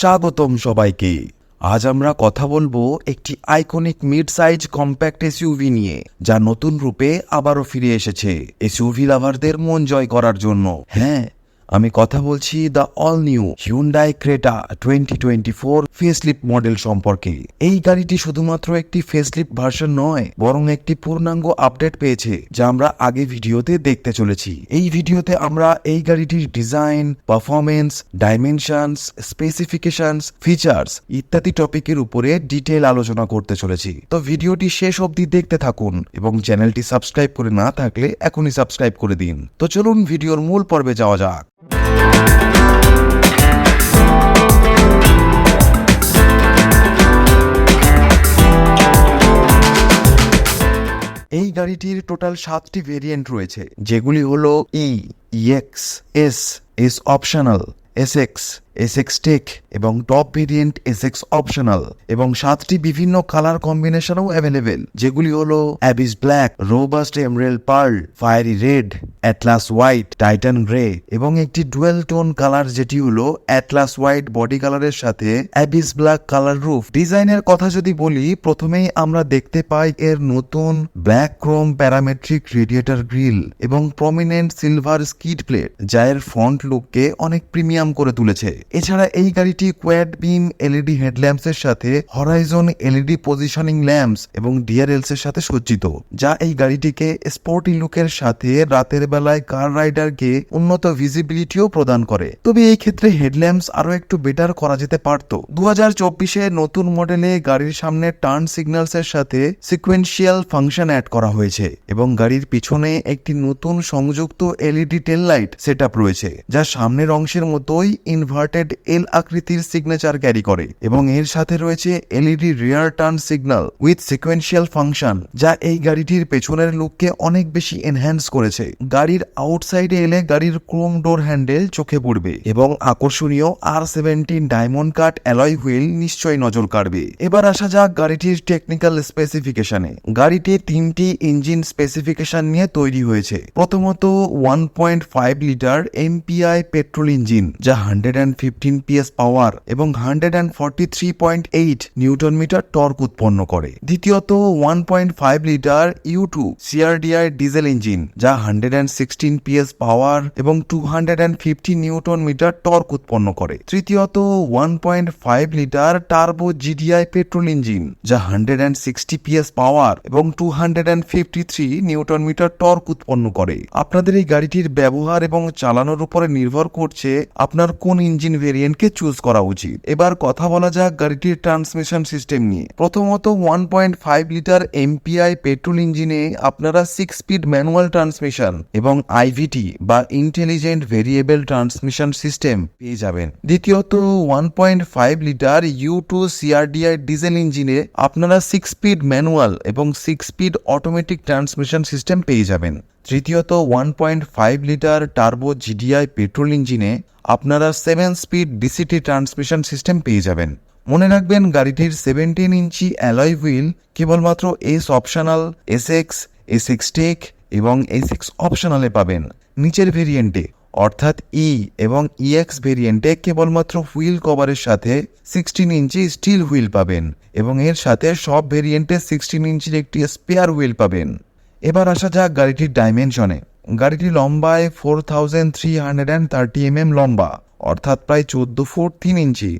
স্বাগতম সবাইকে। আজ আমরা কথা বলব একটি iconic mid size compact SUV নিয়ে, যা নতুন রূপে আবারও ফিরে এসেছে। এসইউভি লাভারদের মন জয় করার জন্য। হ্যাঁ আমি কথা বলছি the all new Hyundai Creta twenty twenty four facelift model সম্পর্কে। এই গাড়িটি শুধুমাত্র একটি ফেসলিপ ভার্সন নয়, বরং একটি পূর্ণাঙ্গ আপডেট পেয়েছে, যা আমরা আগে ভিডিওতে দেখতে চলেছি। এই ভিডিওতে আমরা এই গাড়িটির design performance dimensions specifications features ইত্যাদি টপিকের উপরে ডিটেল আলোচনা করতে চলেছি। তো ভিডিওটি শেষ অবধি দেখতে থাকুন এবং চ্যানেলটি সাবস্ক্রাইব করে না থাকলে এখনই সাবস্ক্রাইব করে দিন। তো চলুন ভিডিওর মূল পর্বে যাওয়া যাক। এই গাড়িটির টোটাল সাতটি ভেরিয়েন্ট রয়েছে, যেগুলি হলো E EX S S optional S X S X tech এবং top variant S X optional এবং সাতটি বিভিন্ন কালার কম্বিনেশনও অ্যাভেলেবেল যেগুলি হলো abyss black robust emerald pearl fiery red atlas white titan grey এবং একটি ডুয়েল টোন কালার যেটি হলো অ্যাটলাস হোয়াইট বডি কালারের সাথে অ্যাবিস ব্ল্যাক কালার রুফ ডিজাইনের কথা যদি বলি, প্রথমেই আমরা দেখতে পাই এর নতুন black chrome parametric radiator grille এবং প্রমিনেন্ট সিলভার স্কিড প্লেট যা এর ফ্রন্ট লুককে অনেক প্রিমিয়াম করে তুলেছে। এছাড়া এই গাড়িটি কোয়াড বিম এলইডি হেডল্যাম্পস এর সাথে হরাইজন এলইডি পজিশনিং ল্যাম্পস এবং ডিআরএলস এর সাথে সজ্জিত, যা এই গাড়িটিকে স্পোর্টি লুকের সাথে রাতের বেলায় কার রাইডারকে উন্নত ভিজিবিলিটিও প্রদান করে। তবে এই ক্ষেত্রে হেডল্যাম্পস আরও একটু বেটার করা যেতে পারত। দু হাজার নতুন মডেলে গাড়ির সামনে টার্ন সিগন্যালস এর সাথে সিকোয়েন্সিয়াল ফাংশন অ্যাড করা হয়েছে এবং গাড়ির পিছনে একটি নতুন সংযুক্ত এলইডি টেল লাইট সেট রয়েছে, যা সামনের অংশের মতোই ইনভার্টেড এল আকৃতির সিগনেচার ক্যারি করে এবং এর সাথে রয়েছে LED rear turn signal with sequential function যা এই গাড়িটির পেছনের লুককে অনেক বেশি এনহ্যান্স করেছে। গাড়ির আউটসাইডে এলে গাড়ির ক্রোম ডোর হ্যান্ডেল চোখে পড়বে এবং আকর্ষণীয় আর seventeen diamond cut alloy wheel নিশ্চয়ই নজর কাড়বে। এবার আসা যাক গাড়িটির টেকনিক্যাল স্পেসিফিকেশনে গাড়িটি তিনটি ইঞ্জিন স্পেসিফিকেশন নিয়ে তৈরি হয়েছে। প্রথমত one point five litre MPI petrol engine যা hundred and fifteen PS power এবং hundred and forty three point eight newton metre torque উৎপন্ন করে। দ্বিতীয়ত one point five litre U two CRDI diesel engine যা hundred and sixteen PS power এবং two hundred and fifty newton metre torque উৎপন্ন করে। তৃতীয়ত one point five litre turbo GDI petrol engine যা hundred and sixty PS power এবং two hundred and fifty three newton metre torque উৎপন্ন করে। আপনাদের এই গাড়িটির ব্যবহার এবং চালানোর উপরে নির্ভর করছে আপনার কোন ইঞ্জিন ভেরিয়েন্টকে চুজ করা উচিত। এবার কথা বলা যাক গাড়িটির ট্রান্সমিশন সিস্টেম নিয়ে। প্রথমত one point five litre MPI petrol ইঞ্জিনে আপনারা সিক্স স্পিড ম্যানুয়াল ট্রান্সমিশন এবং আইভিটি বা ইন্টেলিজেন্ট ভেরিয়েবল ট্রান্সমিশন সিস্টেম পেয়ে যাবেন। দ্বিতীয়ত one point five litre U two CRDI diesel ইঞ্জিনে আপনারা সিক্স স্পিড ম্যানুয়াল এবং six speed automatic transmission system পেয়ে যাবেন। তৃতীয়ত one point five litre turbo GDI petrol ইঞ্জিনে আপনারা seven speed DCT transmission system পেয়ে যাবেন। মনে রাখবেন গাড়িটির সেভেন্টিন ইঞ্চি অ্যালয় হুইল কেবলমাত্র S optional S X S X tech এবং এস এক্স অপশনালে পাবেন। নিচের ভেরিয়েন্টে অর্থাৎ ই এবং ইএক্স ভেরিয়েন্টে কেবলমাত্র হুইল কভারের সাথে সিক্সটিন ইঞ্চি স্টিল হুইল পাবেন এবং এর সাথে সব ভেরিয়েন্টে সিক্সটিন ইঞ্চির একটি স্পেয়ার হুইল পাবেন। এবার আসা যাক গাড়িটির ডাইমেনশনে গাড়িটি লম্বায় four thousand three hundred and thirty M M লম্বা, অর্থাৎ প্রায় চোদ্দ ফুট তিন ইঞ্চি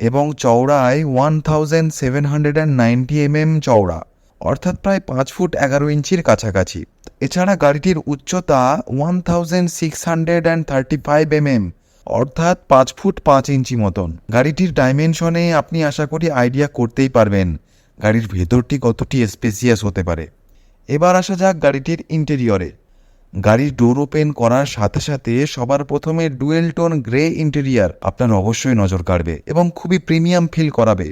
এবং চওড়ায় one thousand seven hundred and ninety M M চওড়া, অর্থাৎ প্রায় পাঁচ ফুট এগারো ইঞ্চির কাছাকাছি। এছাড়া গাড়িটির উচ্চতা one thousand six hundred and thirty five M M অর্থাৎ পাঁচ ফুট পাঁচ ইঞ্চি মতন। গাড়িটির ডাইমেনশনে আপনি আশা করি আইডিয়া করতেই পারবেন গাড়ির ভেতরটি কতটি স্পেসিয়াস হতে পারে। এবার আসা যাক গাড়িটির ইন্টেরিয়রে গাড়ির ডোর ওপেন করার সাথে সাথে সবার প্রথমে ডুয়েল টোন গ্রে ইন্টেরিয়ার আপনার অবশ্যই নজর কাড়বে এবং খুবই প্রিমিয়াম ফিল করাবে।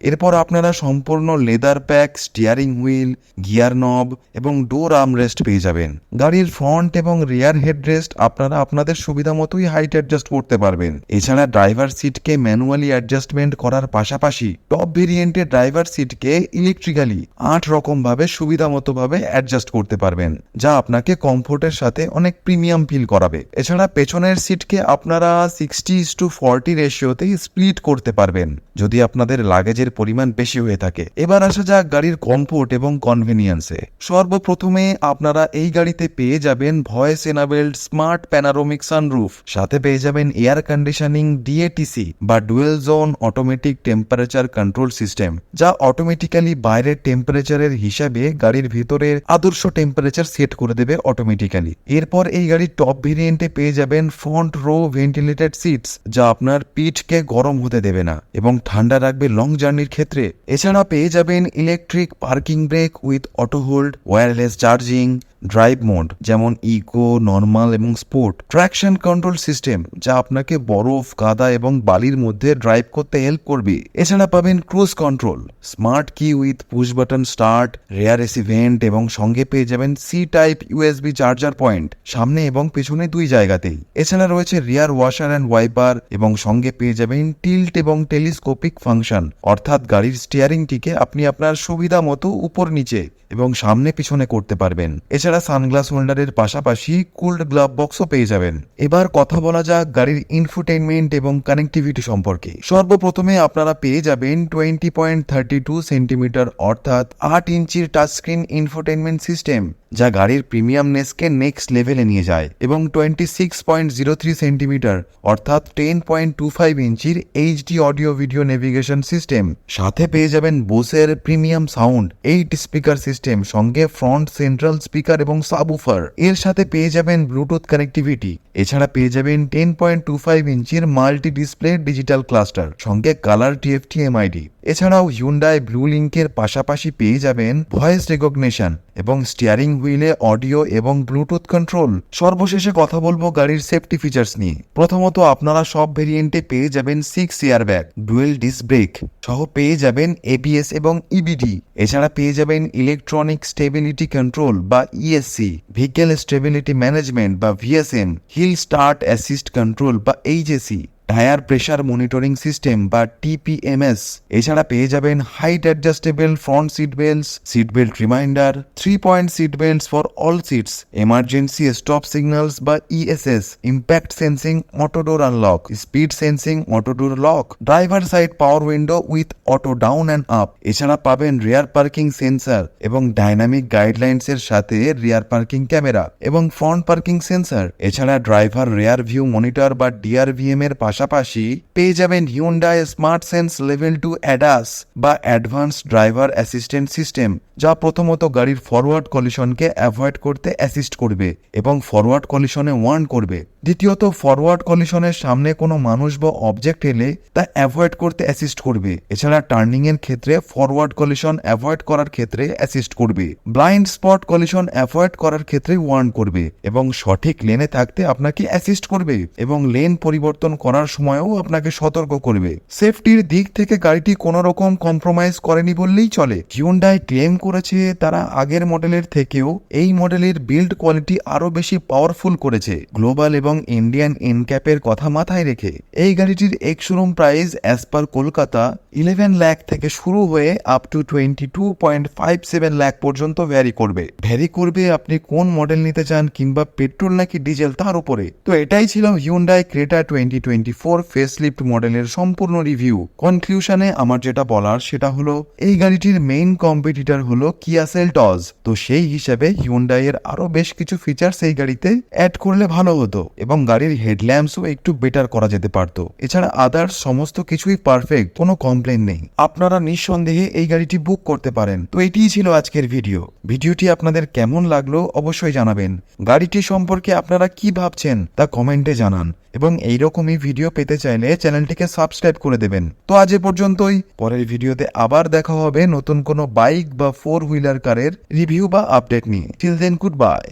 এরপর আপনারা সম্পূর্ণ leather pack steering wheel gear knob এবং ডোর আর্মরেস্ট পেয়ে যাবেন। গাড়ির ফ্রন্ট এবং রিয়ার হেডরেস্ট আপনারা আপনাদের সুবিধা মতোই হাইট অ্যাডজাস্ট করতে পারবেন। এছাড়া ড্রাইভার সিটকে ম্যানুয়ালি অ্যাডজাস্টমেন্ট করার পাশাপাশি টপ ভেরিয়েন্টের ড্রাইভার সিটকে ইলেকট্রিক্যালি আট রকম ভাবে সুবিধা মতো ভাবে অ্যাডজাস্ট করতে পারবেন, যা আপনাকে কমফোর্টের সাথে অনেক প্রিমিয়াম ফিল করাবে। এছাড়া পেছনের সিটকে আপনারা সিক্সটি টু ফর্টি রেশিওতে স্প্লিট করতে পারবেন। যদি আপনাদের লাগেজের পরিমাণ বেশি হয়ে থাকে। এবার আসা যাক গাড়ির কমফোর্ট এবং কনভেনিয়েন্সে সর্বপ্রথমে আপনারা এই গাড়িতে পেয়ে যাবেন voice enabled smart panoramic sunroof সাথে পেয়ে যাবেন এয়ার কন্ডিশনিং ডিএটিসি বা dual zone automatic temperature control system যা অটোমেটিক্যালি বাইরের টেম্পারেচারের হিসাবে গাড়ির ভিতরের আদর্শ টেম্পারেচার সেট করে দেবে অটোমেটিক্যালি এরপর এই গাড়ির টপ ভেরিয়েন্টে পেয়ে যাবেন ফ্রন্ট রো ভেন্টিলেটেড সিটস যা আপনার পিঠকে গরম হতে দেবে না এবং ঠান্ডা রাখবে লং জার্নির ক্ষেত্রে এছাড়া পেয়ে যাবেন electric parking brake with auto hold wireless charging drive mode যেমন ইকো নর্মাল এবং স্পোর্ট ট্র্যাকশন কন্ট্রোল সিস্টেম যা আপনাকে বরফ কাদা এবং বালির মধ্যে ড্রাইভ করতে হেল্প করবে। এছাড়া পাবেন cruise control smart key with push button start rear AC vent এবং সঙ্গে পেয়ে যাবেন C type USB charger point সামনে এবং পেছনে দুই জায়গাতেই। এছাড়া রয়েছে রিয়ার ওয়াশার অ্যান্ড ওয়াইপার এবং সঙ্গে পেয়ে যাবেন টিল্ট এবং টেলিস্কোপিক ফাংশন অর্থাৎ গাড়ির স্টিয়ারিংটিকে আপনি আপনার সুবিধা মতো উপর নিচে এবং সামনে পিছনে করতে পারবেন। এছাড়া সানগ্লাস হোল্ডারের পাশাপাশি কুল্ড গ্লাভ বক্সও পেয়ে যাবেন। এবার কথা বলা যাক গাড়ির ইনফোটেনমেন্ট এবং কানেক্টিভিটি সম্পর্কে। সর্বপ্রথমে আপনারা পেয়ে যাবেন twenty point thirty two centimetre অর্থাৎ আট ইঞ্চির টাচ স্ক্রিন ইনফোটেনমেন্ট সিস্টেম যা গাড়ির প্রিমিয়ামনেসকে নেক্সট লেভেলে নিয়ে যায়, এবং twenty six point zero three centimetre অর্থাৎ টেন পয়েন্ট টু ফাইভ ইঞ্চির HD audio video navigation system সাথে পেয়ে যাবেন বোসের premium sound eight speaker system সঙ্গে ফ্রন্ট সেন্ট্রাল স্পিকার এবং সাবউফার এর সাথে পেয়ে যাবেন ব্লুটুথ কানেক্টিভিটি এছাড়া পেয়ে যাবেন টেন পয়েন্ট টু ফাইভ ইঞ্চির মাল্টি ডিসপ্লে ডিজিটাল ক্লাস্টার সঙ্গে কালার টিএফটি এমআইডি এছাড়াও হিউন্ডাই ব্লু লিঙ্কের পাশাপাশি পেয়ে যাবেন ভয়েস রেকগনিশন এবং স্টিয়ারিং হুইলে অডিও এবং ব্লুটুথ কন্ট্রোল সর্বশেষে কথা বলব গাড়ির সেফটি ফিচার্স নিয়ে। প্রথমত আপনারা সব ভেরিয়েন্টে পেয়ে যাবেন six air bag dual disc brake সহ পেয়ে যাবেন এবিএস এবং ইবিডি এছাড়া পেয়ে যাবেন ইলেকট্রনিক স্টেবিলিটি কন্ট্রোল বা ইএসসি ভেহিকেল স্টেবিলিটি ম্যানেজমেন্ট বা VSM hill start assist control বা HAC tyre pressure monitoring system বা টিপিএমএস এছাড়া পেয়ে যাবেন height adjustable front seat belts seat belt reminder three point seat belts for all seats emergency stop signals বা ESS impact sensing auto door unlock speed sensing auto door lock driver side power window with auto down and up এছাড়া পাবেন rear parking sensor এবং dynamic guidelines এর সাথে rear parking camera এবং front parking sensor এছাড়া driver rear view monitor বা DRVM এর পাশাপাশি পেয়ে যাবেন Hyundai smart sense level two ADAS বা অ্যাডভান্স ড্রাইভার অ্যাসিস্ট্যান্ট সিস্টেম যা প্রথমত গাড়ির ফরওয়ার্ড কলিশনকে অ্যাভয়েড করতে অ্যাসিস্ট করবে এবং ফরওয়ার্ড কলিশনে ওয়ার্ন করবে। দ্বিতীয়ত ফরওয়ার্ড কলিশনের সামনে কোনো মানুষ বা অবজেক্ট এলে তা অ্যাভয়েড করতে অ্যাসিস্ট করবে। এছাড়া টার্নিং এর ক্ষেত্রে ফরওয়ার্ড কলিশন অ্যাভয়েড করার ক্ষেত্রে অ্যাসিস্ট করবে। ব্লাইন্ড স্পট কলিশন অ্যাভয়েড করার ক্ষেত্রে ওয়ার্ন করবে এবং সঠিক লেনে থাকতে আপনাকে অ্যাসিস্ট করবে এবং লেন পরিবর্তন করার সময়ও আপনাকে সতর্ক করবে। সেফটির দিক থেকে গাড়িটি কোনো রকম কম্প্রোমাইজ করেনি বললেই চলে। হিউন্ডাই ক্লেম করেছে তারা আগের মডেলের থেকেও এই মডেলের বিল্ড কোয়ালিটি আরও বেশি পাওয়ারফুল করেছে। গ্লোবাল এবং ইন্ডিয়ান এনক্যাপের কথা মাথায় রেখে এই গাড়িটির ex showroom price as per Kolkata eleven lakh থেকে শুরু হয়ে up to twenty two point five seven lakh পর্যন্ত ভ্যারি করবে। ভ্যারি করবে আপনি কোন মডেল নিতে চান কিংবা পেট্রোল নাকি ডিজেল তার উপরে? তো এটাই ছিল Hyundai Creta twenty twenty four facelift মডেলের সম্পূর্ণ রিভিউ কনক্লুশনে আমার যেটা বলার সেটা হলো, এই গাড়িটির মেইন কম্পিটিটর হলো কিয়া সেলটজ তো সেই হিসাবে হিউন্ডাই এর আরও বেশ কিছু ফিচার্স এই গাড়িতে অ্যাড করলে ভালো হতো। এবং গাড়ির হেডল্যাম্পসও একটু বেটার করা যেতে পারত। এছাড়া আদার্স সমস্ত কিছুই পারফেক্ট কোনো কমপ্লেন নেই। আপনারা নিঃসন্দেহে এই গাড়িটি বুক করতে পারেন। তো এটিই ছিল আজকের ভিডিও ভিডিওটি আপনাদের কেমন লাগল অবশ্যই জানাবেন। গাড়িটি সম্পর্কে আপনারা কি ভাবছেন তা কমেন্টে জানান। এবং এইরকমই ভিডিও পেতে চাইলে চ্যানেলটিকে সাবস্ক্রাইব করে দেবেন। তো আজ এ পর্যন্তই। পরের ভিডিওতে আবার দেখা হবে নতুন কোনো বাইক বা ফোর হুইলার কারের রিভিউ বা আপডেট নিয়ে। Till then goodbye